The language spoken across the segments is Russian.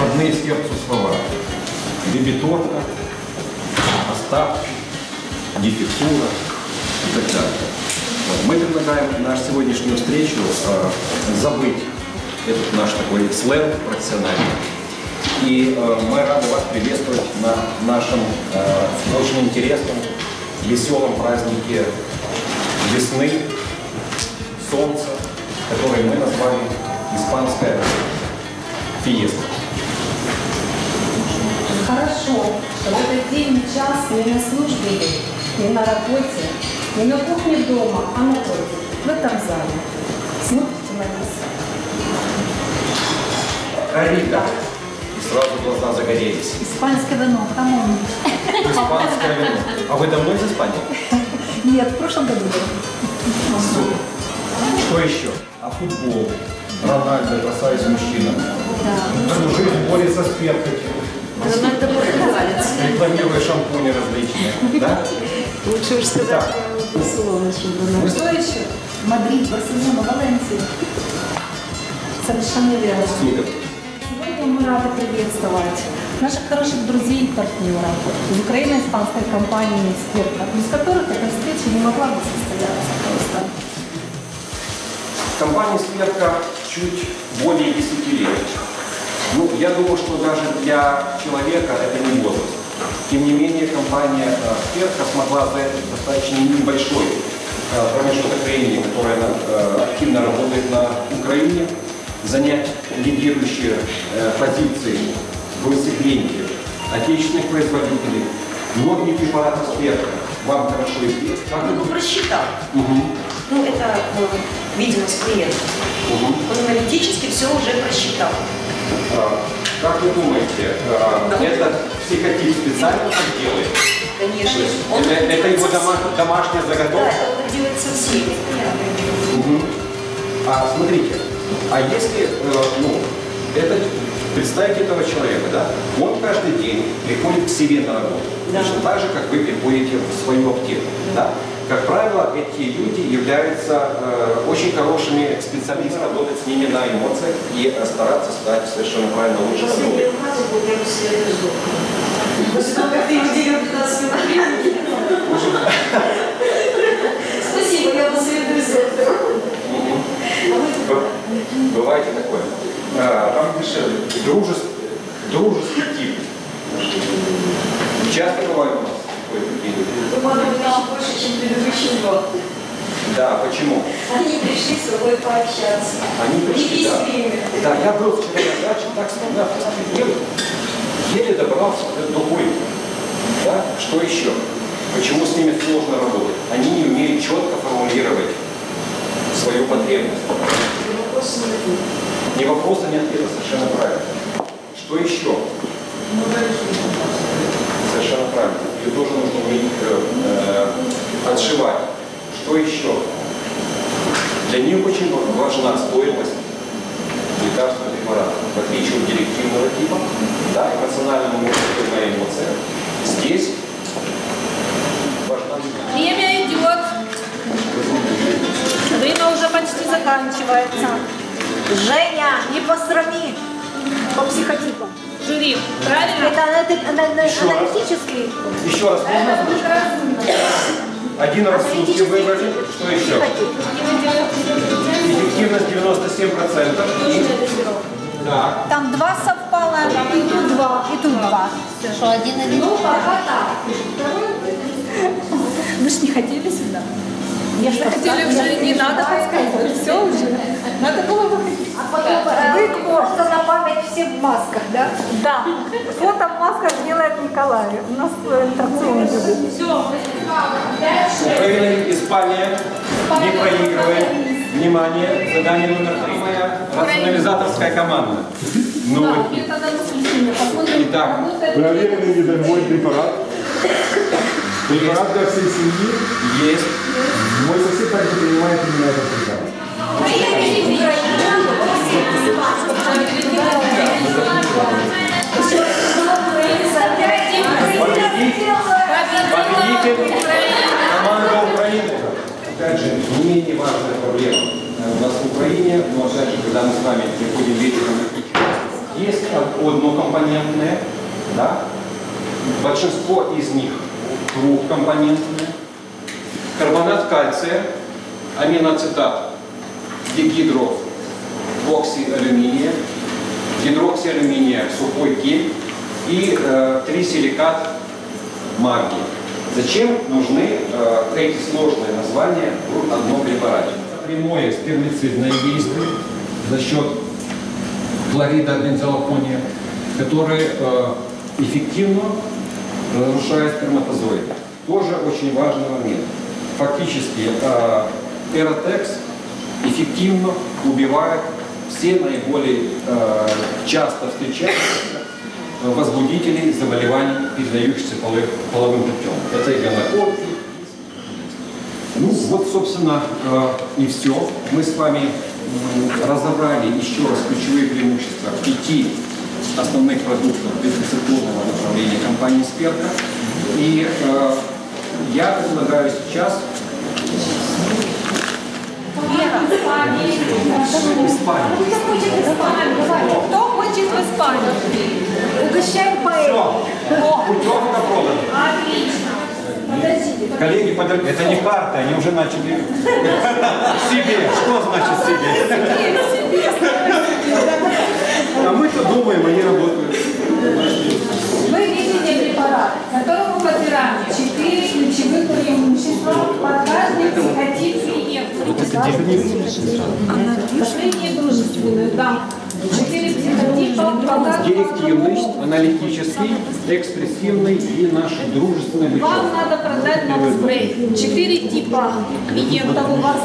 родные сердцу слова. Дебиторка, остатки, дефектура и так далее. Мы предлагаем нашу сегодняшнюю встречу э, забыть этот наш такой сленг профессиональный. И э, мы рады вас приветствовать на нашем э, очень интересном, веселом празднике весны, солнца, который мы назвали «Испанская фиеста». Хорошо, что в этот день и час не на службе, не на работе, не на кухне дома, а на кухне, в этом зале. Смотрите на нас. Карита. И сразу глаза загорелись. Испанское вино, камон. Испанское вино. А вы давно из Испании? Нет, в прошлом году. Что еще? А футбол? Рональдо, красавец мужчина. Да. Всю жизнь борется с перхотью. Рональдо португалец. Рекламируя шампуни различные. Да? Лучше уж сказать Так. Барселона, чтобы Что еще? Мадрид, Барселона, Валенсия. Совершенно верно. Супер. Сегодня мы рады приветствовать наших хороших друзей и партнеров из украино-испанской компании «Спирка», без которых эта встреча не могла бы состояться просто. Компания «Светка» чуть более 10 лет. Ну, я думаю, что даже для человека это не возраст. Тем не менее, компания э, «Светка» смогла за этот достаточно небольшой э, промежуток времени, который она э, активно работает на Украине, занять лидирующие позиции в сегменте отечественных производителей. Многие препараты «Светка» вам хорошо известны. Вы- просчитал. Мгм. Ну, это э, видимость клиента. Мгм. Он аналитически все уже просчитал. А, Как вы думаете, а, этот психотип специально так делает? Конечно. Он это, это его дома- домашняя Да, заготовка? это он делает со всеми. Мгм. А смотрите, а если, э, ну, это, представьте этого человека, да, он каждый день приходит к себе на работу, Да. точно так же, как вы приходите в свою аптеку, да. Как правило, эти люди являются э, очень хорошими специалистами, работать с ними на эмоциях и стараться стать совершенно правильно лучше собой. Последнюю фразу был я после сдохла. После того, как ты уделил 15 минут времени. Спасибо, я посоветую Бывает и такое. А, Там дешевле. Дружеский, дружеский тип. Часто бывает у нас люди? Думаю, она больше, чем предыдущий год. Да, почему? Они пришли с тобой пообщаться. Они пришли, да. Да, я был вчера на даче, так смотрел, еле, еле добрался до Дугуй. Да? Что еще? Почему с ними сложно работать? Они не умеют четко формулировать свою потребность. Не Ни вопроса, ни ответа, совершенно правильно. Что еще? Совершенно правильно. Ее тоже нужно уметь э, э, отшивать. Что еще? Для них очень важна стоимость лекарственного препарата. В отличие от директивного типа, да, эмоциональному мозгу на эмоциях. Здесь важна. Время идет. Время уже почти заканчивается. Женя, не посрами по психотипам. Жюри, правильно? Это анали- анали- Еще раз. аналитический. Еще раз можно озвучить? Один раз в сутки выбрали. Что еще? Эффективность 97%. И... Да. Там два совпало, и тут два, и тут два. Что, один один? Ну, пока так. Вы же не хотели сюда? Я же Хотели уже не надо подсказывать, все уже. Надо было выходить. А потом э, просто на память все в масках, да? Да. Фото в масках делает Николай. У нас э, аттракцион Испания не проигрывает. Внимание, задание номер три. Моя рационализаторская команда. Ну. Итак, Проверенный недорогой препарат. Препарат для всей семьи. есть. Мой сосед также принимает именно этот препарат. Же, не менее важная проблема. Э, У нас в Украине, но опять же, когда мы с вами приходим вечером, есть однокомпонентные, да? большинство из них двухкомпонентные. Карбонат кальция, аминоцитат, дигидро, алюминия, гидроксиалюминия, сухой гель и э, трисиликат магния. Зачем нужны э, эти сложные названия в одном препарате? Прямое спермицидное действие за счет хлорида бензолофония, который э, эффективно разрушает сперматозоиды. Тоже очень важный момент. Фактически э, эротекс эффективно убивает все наиболее э, часто встречающиеся возбудителей заболеваний, передающихся половым путем. Это и гонокок, ну вот, собственно, э, и все. Мы с вами разобрали еще раз ключевые преимущества пяти основных продуктов бесрецептурного направления компании «Сперка». И э, я предлагаю сейчас Испанию. Коллеги, подожди, это не карта, они уже начали. Себе. Что значит себе? А мы-то думаем, они работают. Вы видите препарат, которому подбираем четыре ключевых преимущества по каждой психотип клиента. Последние дружественные, да. Директивный, аналитический, экспрессивный и наш дружественный Вам бычок. надо продать нам спрей. Четыре типа клиентов у вас.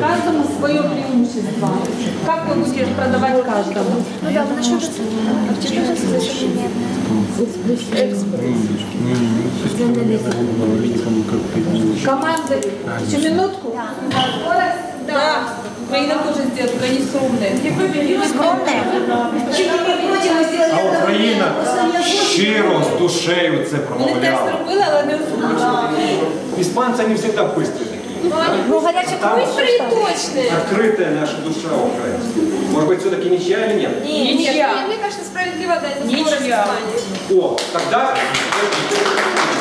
Каждому свое преимущество. Как вы будете продавать каждому? Ну да, насчет Команды. Всю минутку? Да. Украина тоже сделает, только они скромные. Сделали А Україна щиро з душею це Вони теж промовляла. зробили, але не озвучили. Испанцы они всегда быстрые такие. Ну, гаряче Там Быстрые и точные. открытая наша душа украинская. Может быть, все-таки ничья или нет? Ничья. Мне кажется, справедливо дать за Ничья. скорость Испании. О, тогда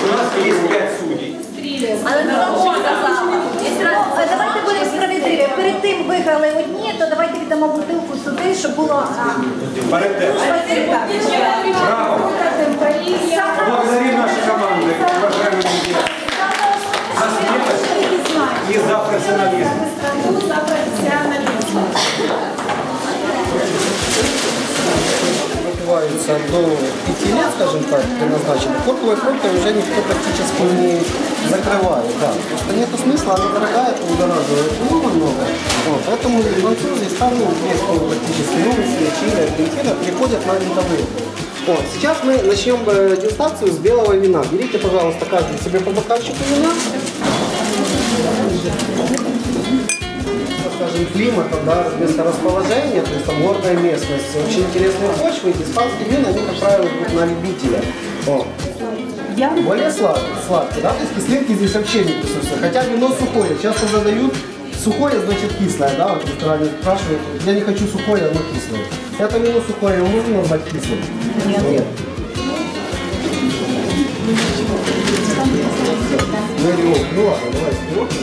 у нас есть пять судей. Але це вам що сказала? Ну, е, Давайте будемо справедливі. Перед тим виграли одні, то давайте віддамо бутилку сюди, щоб було... а, Паритет. дружба всегда. Браво! Благодарим наши команды, уважаемые друзья, за смелость и за профессионализм. За профессионализм. выпиваются до 5 лет, скажем так, предназначены, корковые фрукты уже никто практически не закрывает. Да. Просто нет смысла, она дорогая, удораживает много много. Вот. Поэтому французы и старые известные практически новые чили, аргентина переходят на винтовые. Вот. Сейчас мы начнем э, дегустацию с белого вина. Берите, пожалуйста, каждый себе по бокальчику вина. скажем, климата, да, месторасположения, то есть там горная местность, очень интересные почвы, и испанские вина, они, как правило, идут на любителя. О. Более сладкие, сладкие, да, то есть кислинки здесь вообще не присутствуют. Хотя вино сухое, часто задают, сухое значит кислое, да, вот ресторане спрашивают, я не хочу сухое, оно кислое. Это вино сухое, его можно назвать кислым? Нет. Нет. Ну, или, ну ладно, давайте.